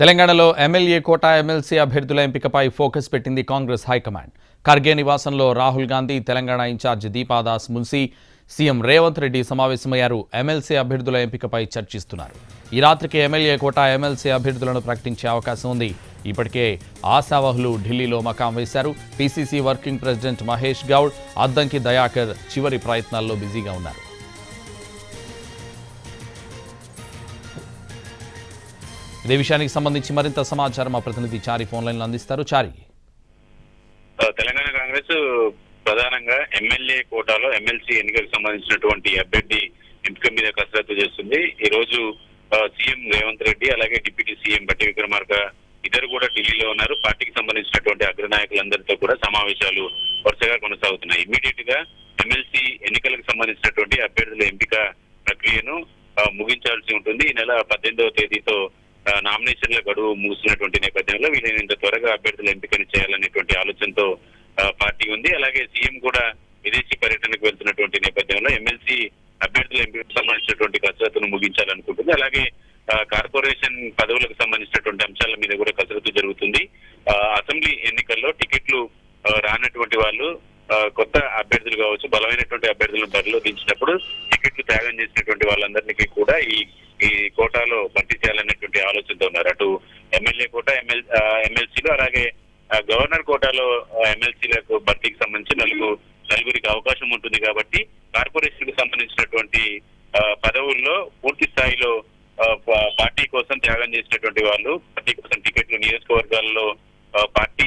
తెలంగాణలో MLA quota MLC అభ్యర్థుల ఎంపికపై ఫోకస్ పెట్టింది కాంగ్రెస్ హైకమాండ్. ఖర్గే నివాసంలో రాహుల్ గాంధీ తెలంగాణ ఇన్ఛార్జ్ దీపాదాస్ మున్సీ సీఎం రేవంత్ రెడ్డి సమావేశమయ్యారు. ఎమ్మెల్సీ అభ్యర్థుల ఎంపికపై చర్చిస్తున్నారు. ఈ రాత్రికి ఎమ్మెల్యే కోటా ఎమ్మెల్సీ అభ్యర్థులను ప్రకటించే అవకాశం ఉంది. ఇప్పటికే ఆశావహులు ఢిల్లీలో మకాం వేశారు. PCC working president Mahesh Goud Addanki Dayakar చివరి ప్రయత్నాల్లో బిజీగా ఉన్నారు. ఇదే విషయానికి సంబంధించి మరింత సమాచారం మా ప్రతినిధి చారి ఫోన్ లైన్లో అందిస్తారు. చారి. తెలంగాణ కాంగ్రెస్ ప్రధానంగా ఎమ్మెల్యే కోటాలో ఎమ్మెల్సీ ఎన్నికలకు సంబంధించినటువంటి అభ్యర్థి ఎంపిక మీద కసరత్తు చేస్తుంది. ఈ రోజు సీఎం రేవంత్ రెడ్డి అలాగే డిప్యూటీ సీఎం బట్టి విక్రమార్క ఇద్దరు కూడా ఢిల్లీలో ఉన్నారు. పార్టీకి సంబంధించినటువంటి అగ్రనాయకులందరితో కూడా సమావేశాలు వరుసగా కొనసాగుతున్నాయి. ఇమీడియట్గా ఎమ్మెల్సీ ఎన్నికలకు సంబంధించినటువంటి అభ్యర్థుల ఎంపిక ప్రక్రియను ముగించాల్సి ఉంటుంది. ఈ నెల పద్దెనిమిదవ తేదీతో నామినేషన్ల గడువు ముగిసినటువంటి నేపథ్యంలో వీలైనంత త్వరగా అభ్యర్థులు ఎంపికను చేయాలనేటువంటి ఆలోచనతో పార్టీ ఉంది. అలాగే సీఎం కూడా విదేశీ పర్యటనకు వెళ్తున్నటువంటి నేపథ్యంలో ఎమ్మెల్సీ అభ్యర్థుల ఎంపికకు సంబంధించినటువంటి కసరత్తును ముగించాలనుకుంటుంది. అలాగే కార్పొరేషన్ పదవులకు సంబంధించినటువంటి అంశాల మీద కూడా కసరత్తు జరుగుతుంది. ఆ, అసెంబ్లీ ఎన్నికల్లో టికెట్లు రానటువంటి వాళ్ళు కొత్త అభ్యర్థులు కావచ్చు బలమైనటువంటి అభ్యర్థులను బరిలో దించినప్పుడు టికెట్లు త్యాగం చేసినటువంటి వాళ్ళందరికీ కూడా ఈ ఈ కోటాలో భర్తీ చేయాలనేటువంటి ఆలోచనతో ఉన్నారు అటు ఎమ్మెల్యే కోట ఎమ్మెల్ ఎమ్మెల్సీలు అలాగే గవర్నర్ కోటాలో ఎమ్మెల్సీలకు భర్తీకి సంబంధించి నలుగురు నలుగురికి అవకాశం ఉంటుంది కాబట్టి కార్పొరేషన్కు సంబంధించినటువంటి పదవుల్లో పూర్తి స్థాయిలో పార్టీ కోసం త్యాగం చేసినటువంటి వాళ్ళు పార్టీ కోసం టికెట్లు నియోజకవర్గాల్లో పార్టీ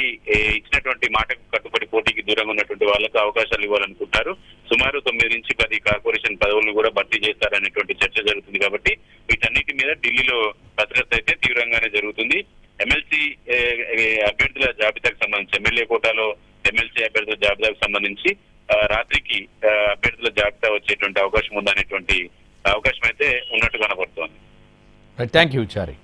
ఇచ్చినటువంటి మాటకు కట్టుబడి పోటీకి దూరంగా ఉన్నటువంటి వాళ్ళకు అవకాశాలు ఇవ్వాలనుకుంటారు. సుమారు తొమ్మిది నుంచి పది కార్పొరేషన్ పదవులను కూడా భర్తీ చేస్తారనేటువంటి చర్చ జరుగుతుంది కాబట్టి అభ్యర్థుల జాబితాకు సంబంధించి ఎమ్మెల్యే కోటాలో ఎమ్మెల్సీ అభ్యర్థుల జాబితాకు సంబంధించి రాత్రికి అభ్యర్థుల జాబితా వచ్చేటువంటి అవకాశం ఉందనేటువంటి అవకాశం అయితే ఉన్నట్టు కనబడుతోంది. Thank you Chari